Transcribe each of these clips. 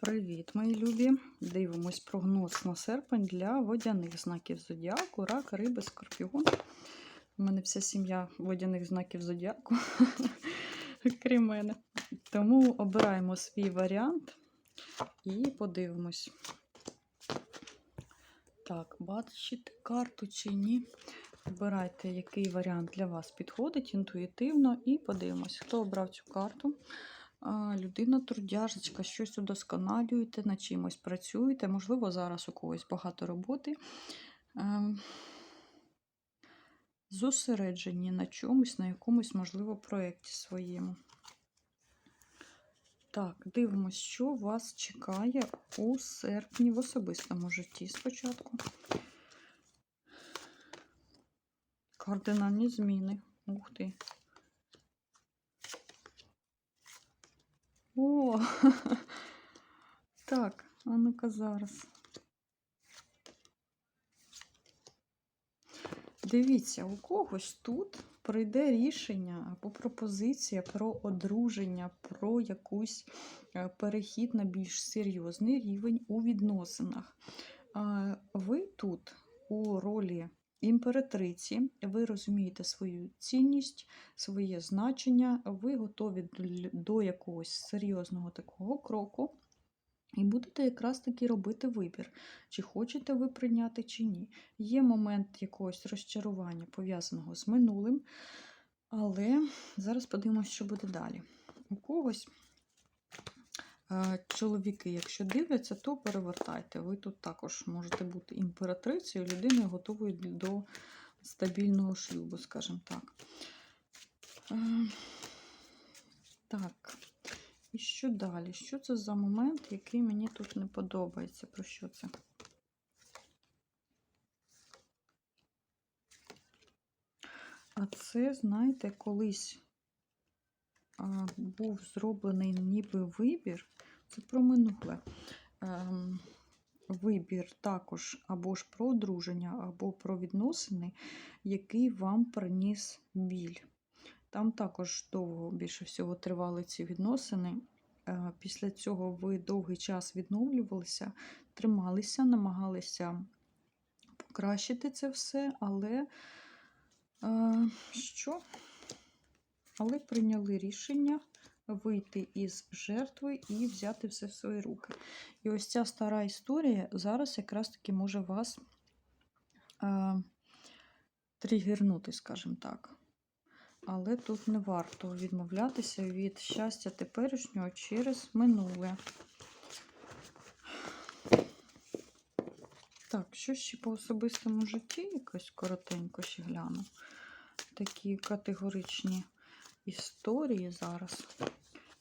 Привіт, мої любі! Дивимось прогноз на серпень для водяних знаків зодіаку, рак, риби, скорпіон. У мене вся сім'я водяних знаків зодіаку, крім мене. Тому обираємо свій варіант і подивимось. Так, бачите карту чи ні? Обирайте, який варіант для вас підходить інтуїтивно, і подивимось, хто обрав цю карту. Людина трудяжечка, щось удосконалюєте, над чимось працюєте. Можливо, зараз у когось багато роботи. Ем, Зосереджені на чомусь, на якомусь, можливо, проєкті своєму. Так, дивимось, що вас чекає у серпні в особистому житті спочатку. Кардинальні зміни. Ух ти. Так, а ну-ка зараз. Дивіться, у когось тут прийде рішення або пропозиція про одруження, про якусь е, перехід на більш серйозний рівень у відносинах. Ви тут у ролі імператриці, ви розумієте свою цінність, своє значення, ви готові до якогось серйозного такого кроку. І будете якраз таки робити вибір, чи хочете ви прийняти, чи ні. Є момент якогось розчарування пов'язаного з минулим, але зараз подивимося, що буде далі. У когось чоловіки, якщо дивляться, то перевертайте. Ви тут також можете бути імператрицею, людиною готовою до стабільного шлюбу, скажімо так. Е, Так. І що далі? Що це за момент, який мені тут не подобається? Про що це? А це, знаєте, колись був зроблений ніби вибір. Це про минуле. Ем, вибір також або ж про одруження, або про відносини, який вам приніс біль. Там також довго більше всього тривали ці відносини. Е, Після цього ви довгий час відновлювалися, трималися, намагалися покращити це все, але е, що? Але прийняли рішення вийти із жертви і взяти все в свої руки. І ось ця стара історія зараз якраз таки може вас е, тригернути, скажімо так. Але тут не варто відмовлятися від щастя теперішнього через минуле. Так, що ще по особистому житті? Якось коротенько ще гляну. Такі категоричні історії зараз.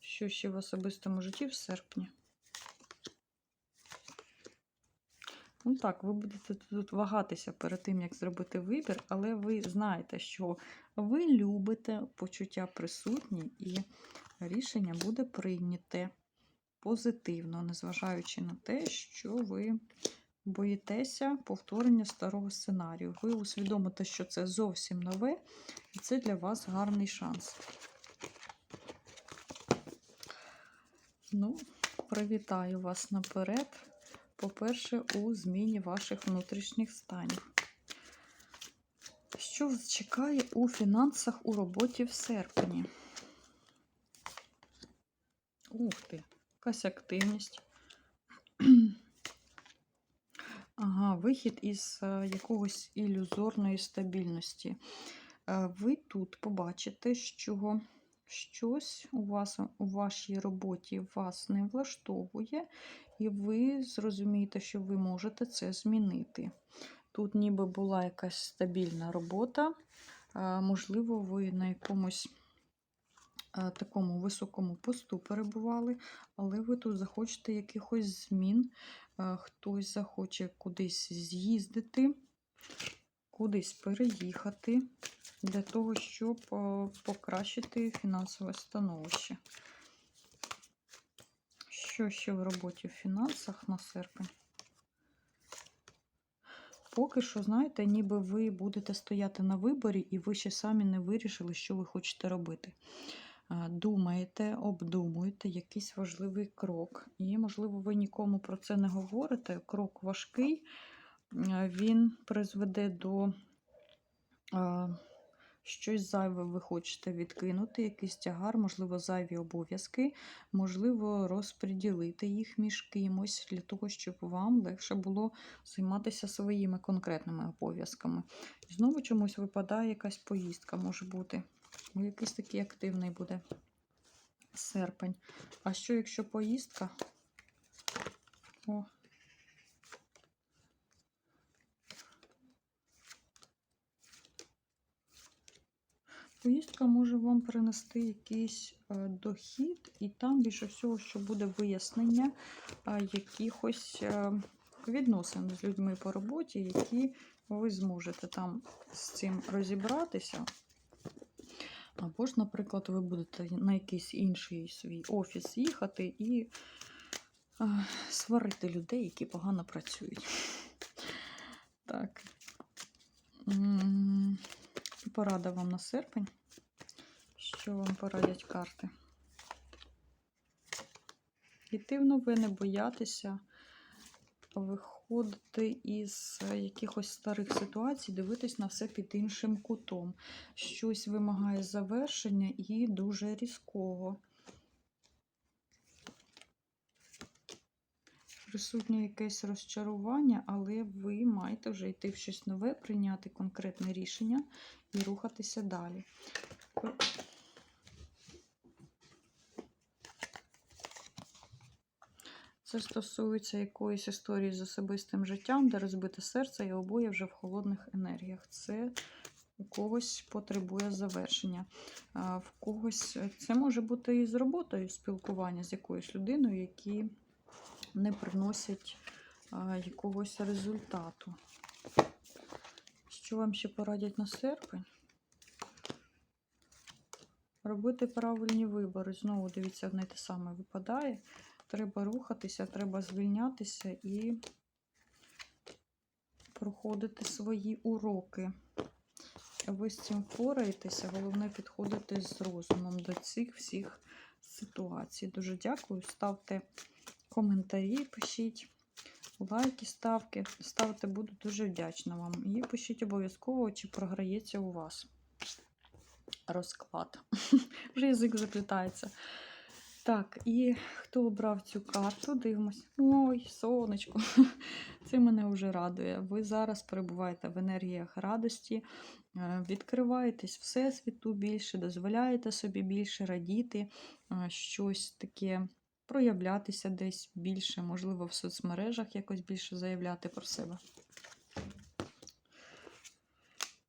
Що ще в особистому житті в серпні? Ну так, ви будете тут вагатися перед тим, як зробити вибір, але ви знаєте, що ви любите почуття присутні, і рішення буде прийняте позитивно, незважаючи на те, що ви боїтеся повторення старого сценарію. Ви усвідомите, що це зовсім нове, і це для вас гарний шанс. Ну, привітаю вас наперед. По-перше, у зміні ваших внутрішніх станів. Що вас чекає у фінансах у роботі в серпні? Ух ти, якась активність. Вихід із е, якогось ілюзорної стабільності. Е, Ви тут побачите, що щось у вас у вашій роботі вас не влаштовує, і ви зрозумієте, що ви можете це змінити. Тут ніби була якась стабільна робота, можливо, ви на якомусь такому високому посту перебували, але ви тут захочете якихось змін, е, хтось захоче кудись з'їздити, кудись переїхати для того, щоб е, покращити фінансове становище. Що ще в роботі в фінансах на серпень? Поки що, знаєте, ніби ви будете стояти на виборі, і ви ще самі не вирішили, що ви хочете робити. Думаєте, обдумуєте якийсь важливий крок. І, можливо, ви нікому про це не говорите. Крок важкий, він призведе до щось зайве ви хочете відкинути, якийсь тягар, можливо, зайві обов'язки, можливо, розподілити їх між кимось для того, щоб вам легше було займатися своїми конкретними обов'язками. Знову чомусь випадає якась поїздка, може бути. Ну, Якийсь такий активний буде серпень. А що, якщо поїздка? О. Поїздка може вам принести якийсь е, дохід, і там більше всього, що буде вияснення е, якихось е, відносин з людьми по роботі, які ви зможете там з цим розібратися. Або ж, наприклад, ви будете на якийсь інший свій офіс їхати і е, сварити людей, які погано працюють. Так. Порада вам на серпень. Що вам порадять карти? Йти в новини, боятися, виходити із якихось старих ситуацій, дивитись на все під іншим кутом. Щось вимагає завершення і дуже різкого. Присутнє якесь розчарування, але ви маєте вже йти в щось нове, прийняти конкретне рішення і рухатися далі. Це стосується якоїсь історії з особистим життям, де розбите серце і обоє вже в холодних енергіях. Це у когось потребує завершення. В когось це може бути і з роботою спілкування з якоюсь людиною, які не приносять якогось результату. Що вам ще порадять на серпень? Робити правильні вибори. Знову дивіться, одне те саме випадає. Треба рухатися, треба звільнятися і проходити свої уроки. Ви з цим впораєтеся, головне підходити з розумом до цих всіх ситуацій. Дуже дякую. Ставте коментарі, пишіть, лайки ставте, ставте, буду дуже вдячна вам. І пишіть обов'язково, чи програється у вас розклад. Вже язик заплітається. Так, і хто обрав цю карту, дивимось. Ой, сонечко. Це мене вже радує. Ви зараз перебуваєте в енергіях радості, е, відкриваєтесь всесвіту більше, дозволяєте собі більше радіти, е, щось таке проявлятися десь більше, можливо, в соцмережах якось більше заявляти про себе.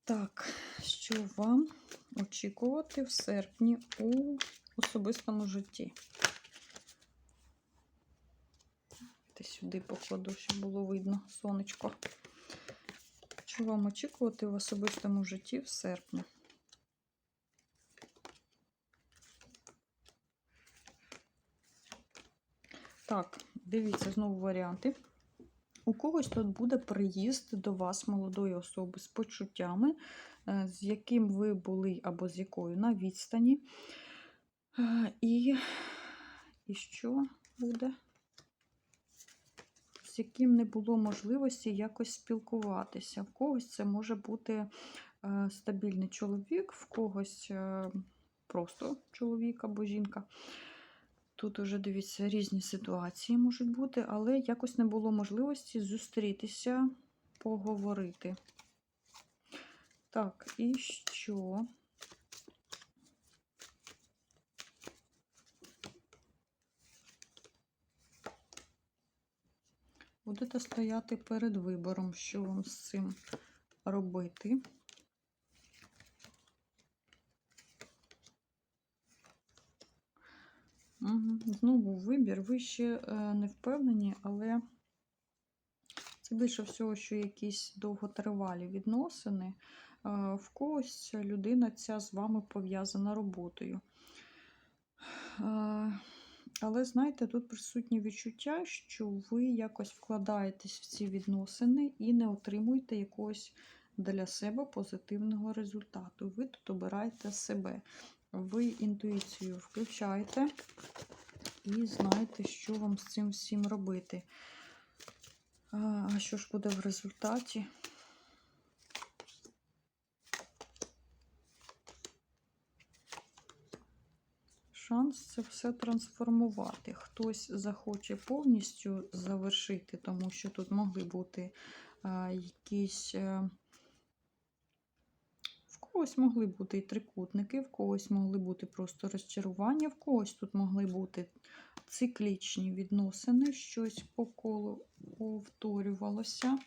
Так, що вам очікувати в серпні у особистому житті? Ти сюди покладу, щоб було видно сонечко. Що вам очікувати в особистому житті в серпні? Так, дивіться знову варіанти. У когось тут буде приїзд до вас, молодої особи, з почуттями, е, з яким ви були або з якою на відстані. І, і що буде? З яким не було можливості якось спілкуватися. В когось це може бути е, стабільний чоловік, в когось е, просто чоловік або жінка. Тут уже, дивіться, різні ситуації можуть бути, але якось не було можливості зустрітися, поговорити. Так, і що? Будете стояти перед вибором, що вам з цим робити. Знову вибір. Ви ще е, не впевнені, але це більше всього, що якісь довготривалі відносини. Е, в когось людина ця з вами пов'язана роботою. Але, знаєте, тут присутні відчуття, що ви якось вкладаєтесь в ці відносини і не отримуєте якогось для себе позитивного результату. Ви тут обираєте себе. ви інтуїцію включаєте і знаєте, що вам з цим всім робити. А що ж буде в результаті? Шанс це все трансформувати. Хтось захоче повністю завершити, тому що тут могли бути а, якісь. е, В когось могли бути і трикутники, в когось могли бути просто розчарування, в когось тут могли бути циклічні відносини, щось по колу повторювалося.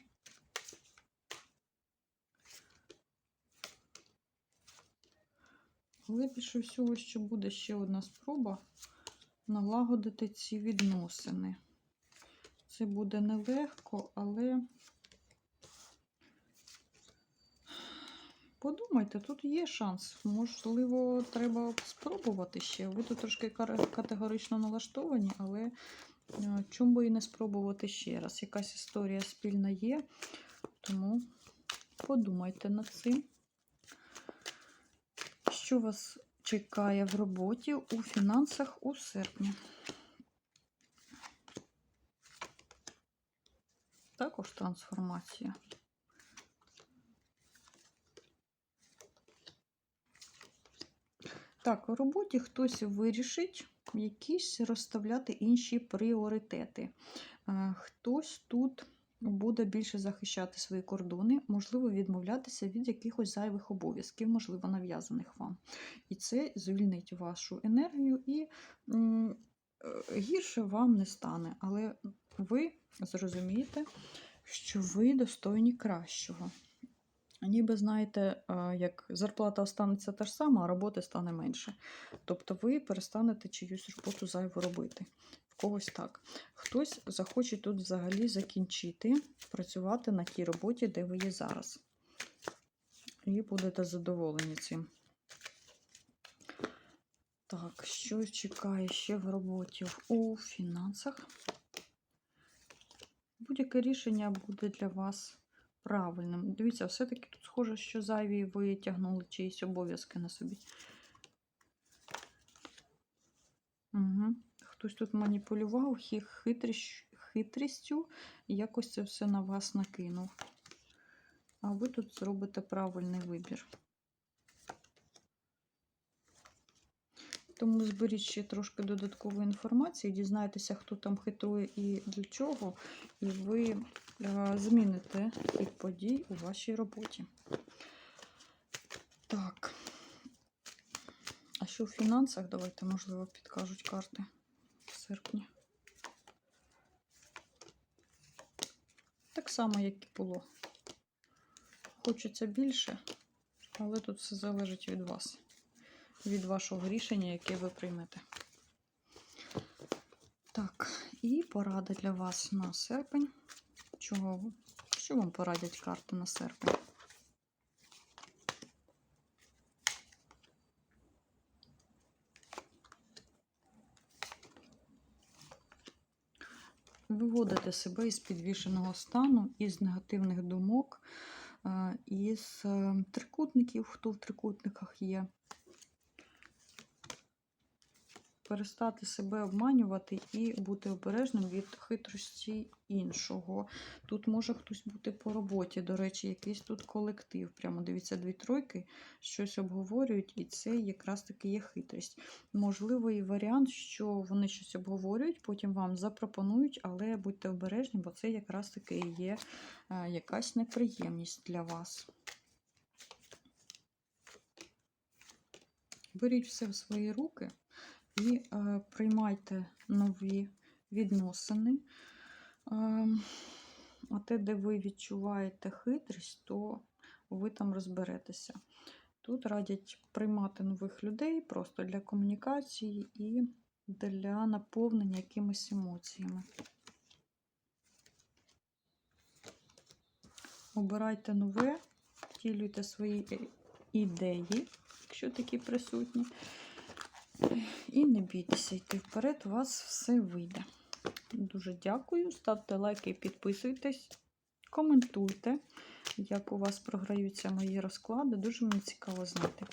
Але більше всього, що буде ще одна спроба налагодити ці відносини. Це буде нелегко, але подумайте, тут є шанс. Можливо, треба спробувати ще. Ви тут трошки категорично налаштовані, але е, чому би і не спробувати ще раз. Якась історія спільна є, тому подумайте над цим. Що вас чекає в роботі у фінансах у серпні? Також трансформація. Так, у роботі хтось вирішить якісь розставляти інші пріоритети. Е, Хтось тут буде більше захищати свої кордони, можливо, відмовлятися від якихось зайвих обов'язків, можливо, нав'язаних вам. І це звільнить вашу енергію і е, гірше вам не стане. Але ви зрозумієте, що ви достойні кращого. Ніби знаєте, е, як зарплата останеться та ж сама, а роботи стане менше. Тобто ви перестанете чиюсь роботу зайву робити. Когось так. Хтось захоче тут взагалі закінчити, працювати на тій роботі, де ви є зараз. І будете задоволені цим. Так, що чекає ще в роботі у фінансах? Будь-яке рішення буде для вас правильним. Дивіться, все-таки тут схоже, що зайві ви тягнули чиїсь обов'язки на собі. Угу. Хтось тут маніпулював хитрістю якось це все на вас накинув. А ви тут зробите правильний вибір. Тому зберіть ще трошки додаткової інформації, дізнайтеся, хто там хитрує і для чого, і ви е, зміните хід подій у вашій роботі. Так. А що в фінансах? Давайте, можливо, підкажуть карти в серпні. Так само, як і було. Хочеться більше, але тут все залежить від вас від вашого рішення, яке ви приймете. Так, і порада для вас на серпень. Чого? Що вам порадять карти на серпень? Виводите себе із підвішеного стану, із негативних думок, е, із е, трикутників, хто в трикутниках є. Перестати себе обманювати і бути обережним від хитрості іншого. Тут може хтось бути по роботі, до речі, якийсь тут колектив. Прямо дивіться, дві тройки, щось обговорюють, і це якраз таки є хитрість. Можливий варіант, що вони щось обговорюють, потім вам запропонують, але будьте обережні, бо це якраз таки є е, якась неприємність для вас. Беріть все в свої руки і е, приймайте нові відносини. Е, а те, де ви відчуваєте хитрість, то ви там розберетеся. Тут радять приймати нових людей просто для комунікації і для наповнення якимись емоціями. Обирайте нове, втілюйте свої е, ідеї, якщо такі присутні. І не бійтеся йти вперед, у вас все вийде. Дуже дякую. Ставте лайки, підписуйтесь, коментуйте, як у вас програються мої розклади. Дуже мені цікаво знати.